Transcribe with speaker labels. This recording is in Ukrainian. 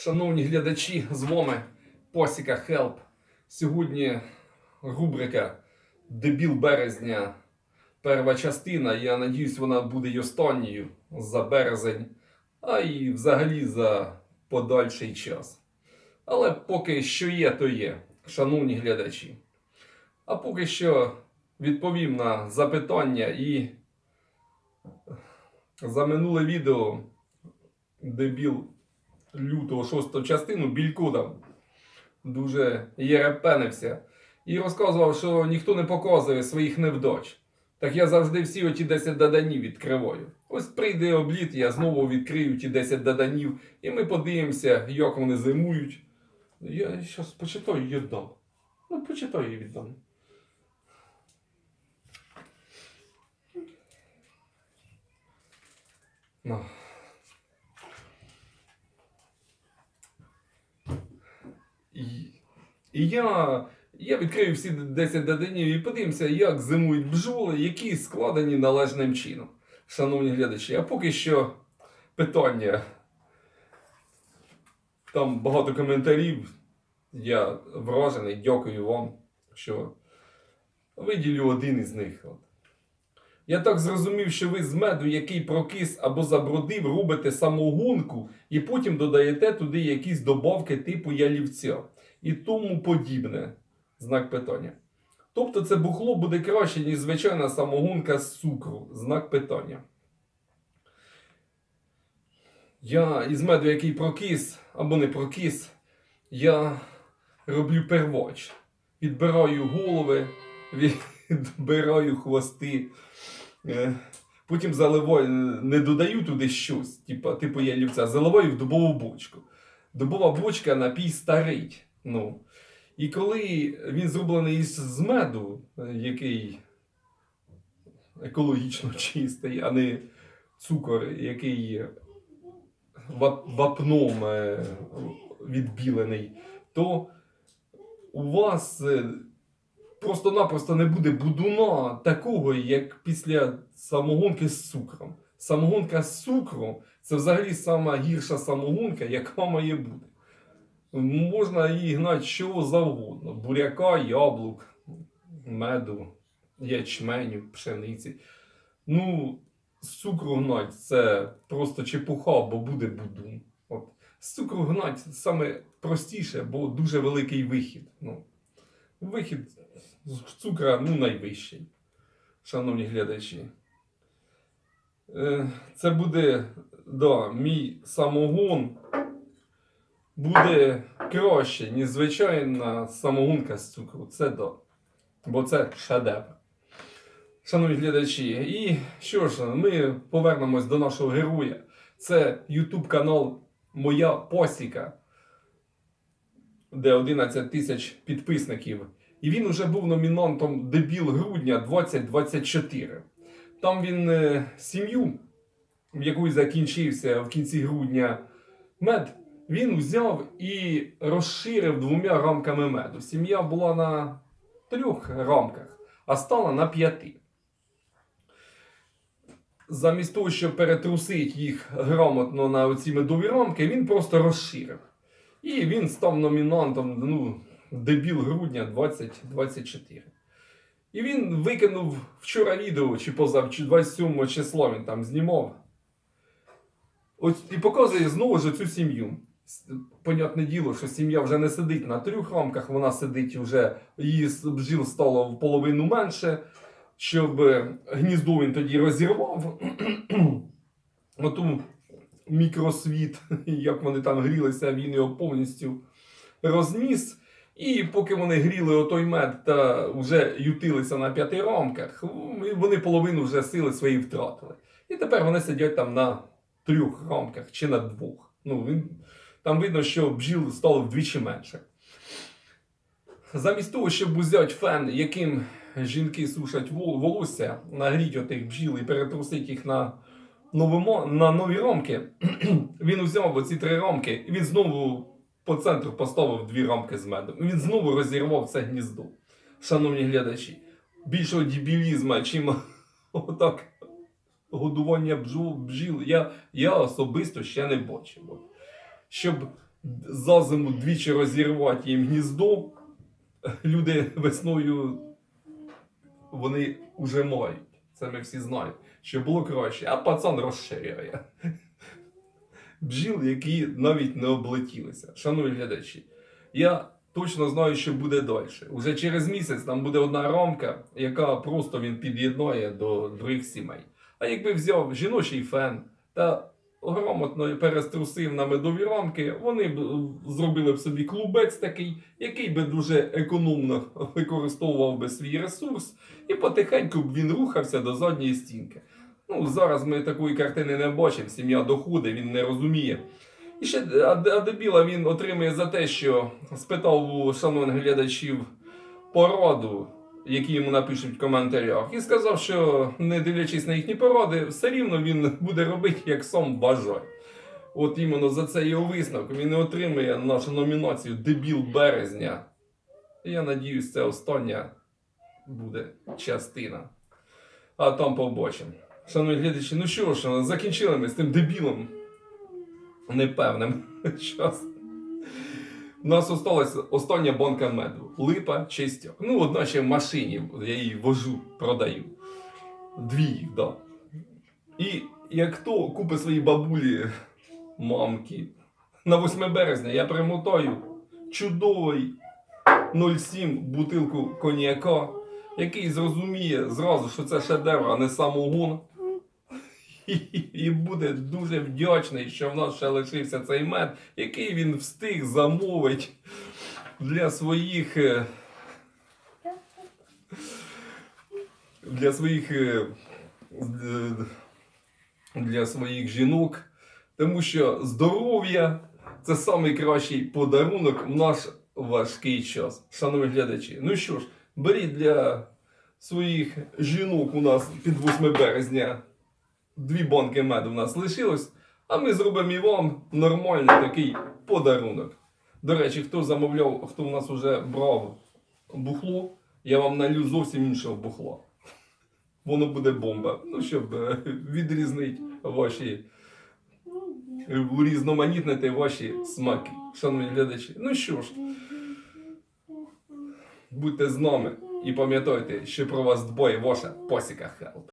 Speaker 1: Шановні глядачі, з вами Посіка Хелп. Сьогодні рубрика Дебіл березня. Перша частина. Я надіюсь, вона буде й останньою за березень, а й взагалі за подальший час. Але поки що є, то є, шановні глядачі. А поки що відповім на запитання і за минуле відео дебіл лютого шосту частину Білько там дуже єрепенився і розказував, що ніхто не показує своїх невдач. Так я завжди всі оті 10 доданів відкриваю. Ось прийде обліт, я знову відкрию ті 10 доданів, і ми подивимося, як вони зимують. Я зараз почитаю і віддам. Ну, почитаю і віддам. Ну. І я, я відкрию всі 10 доданів і подивимося, як зимують бджоли, які складені належним чином. Шановні глядачі, а поки що питання. Там багато коментарів. Я вражений, дякую вам, що виділю один із них. Я так зрозумів, що ви з меду, який прокис або забродив, робите самогонку і потім додаєте туди якісь добавки типу ялівця і тому подібне. Знак питання. Тобто це бухло буде краще, ніж звичайна самогонка з цукру. Знак питання. Я із меду, який прокис або не прокис, я роблю первач. Відбираю голови, відбираю хвости. Е, Потім заливаю, не додаю туди щось, типу, типу ялівця, заливаю в дубову бочку. Дубова бочка напій старий. Ну. І коли він зроблений із з меду, е, який екологічно чистий, а не цукор, який вап- вапном е, відбілений, то у вас е, просто-напросто не буде будуна такого, як після самогонки з цукром. Самогонка з цукром це взагалі сама гірша самогонка, яка має бути. Можна її гнати що завгодно: буряка, яблук, меду, ячменю, пшениці. Ну, з цукру гнать це просто чепуха, бо буде будун. От. З цукру гнать саме простіше, бо дуже великий вихід. Ну, вихід з цукра ну, найвищий, шановні глядачі. Е, Це буде да, мій самогон буде краще, ніж звичайна самогонка з цукру. Це да. Бо це шедевр. Шановні глядачі, і що ж, ми повернемось до нашого героя. Це YouTube канал Моя Посіка, де 11 тисяч підписників. І він уже був номінантом Дебіл грудня 2024. Там він е, сім'ю, в якої закінчився в кінці грудня мед, він взяв і розширив двома рамками меду. Сім'я була на трьох рамках, а стала на п'яти. Замість того, щоб перетрусити їх грамотно на оці медові рамки, він просто розширив. І він став номінантом ну, дебіл грудня 2024. І він викинув вчора відео, чи позав, чи 27 число він там знімав. Ось, і показує знову ж цю сім'ю. Понятне діло, що сім'я вже не сидить на трьох рамках, вона сидить вже, її бджіл стало в половину менше, щоб е, гніздо він тоді розірвав. Оту мікросвіт, як вони там грілися, він його повністю розніс. І поки вони гріли отой мед та вже ютилися на п'яти рамках, вони половину вже сили свої втратили. І тепер вони сидять там на трьох рамках чи на двох. Ну, він, там видно, що бджіл стало вдвічі менше. Замість того, щоб взяти фен, яким жінки сушать волосся, нагріть отих бджіл і перетрусити їх на, новимо, на нові рамки, він взяв оці три рамки і він знову по центру поставив дві рамки з медом. Він знову розірвав це гніздо. Шановні глядачі, більшого дебілізма, чим отак годування бджіл, я, я особисто ще не бачив. Щоб за зиму двічі розірвати їм гніздо. Люди весною вони вже мають. Це ми всі знаємо, що було краще, а пацан розширяє. Бджіл, які навіть не облетілися. Шановні глядачі, я точно знаю, що буде далі. Уже через місяць там буде одна рамка, яка просто він під'єднає до других сімей. А якби взяв жіночий фен та грамотно переструсив на медові рамки, вони б е, зробили б собі клубець такий, який би дуже економно використовував би свій ресурс, і потихеньку б він рухався до задньої стінки. Ну, зараз ми такої картини не бачимо, сім'я доходить, він не розуміє. І ще а, а дебіла він отримує за те, що спитав у шановних глядачів пораду, які йому напишуть в коментарях, і сказав, що не дивлячись на їхні поради, все рівно він буде робити, як сам бажає. От іменно за це його висновок. Він і отримує нашу номінацію Дебіл березня. Я надіюсь, це остання буде частина. А там побачимо. Шановні глядачі, ну що ж, закінчили ми з тим дебілом непевним час. У нас осталась остання банка меду. Липа, чистяк. Ну, одна ще в машині, я її вожу, продаю. Дві їх, да. І як хто купить своїй бабулі мамки на 8 березня, я примотаю чудовий 0,7 бутилку коньяка, який зрозуміє зразу, що це шедевр, а не самогон. І, буде дуже вдячний, що в нас ще лишився цей мед, який він встиг замовити для своїх. е, Для своїх. е, Для своїх жінок. Тому що здоров'я це найкращий подарунок в наш важкий час. Шановні глядачі. Ну що ж, беріть для своїх жінок у нас під 8 березня дві банки меду в нас лишилось, а ми зробимо і вам нормальний такий подарунок. До речі, хто замовляв, хто у нас вже брав бухло, я вам налью зовсім іншого бухла. Воно буде бомба. Ну, щоб е, відрізнити ваші, е, урізноманітнити ваші смаки, шановні глядачі. Ну що ж, будьте з нами і пам'ятайте, що про вас дбає ваша посіка Хелп.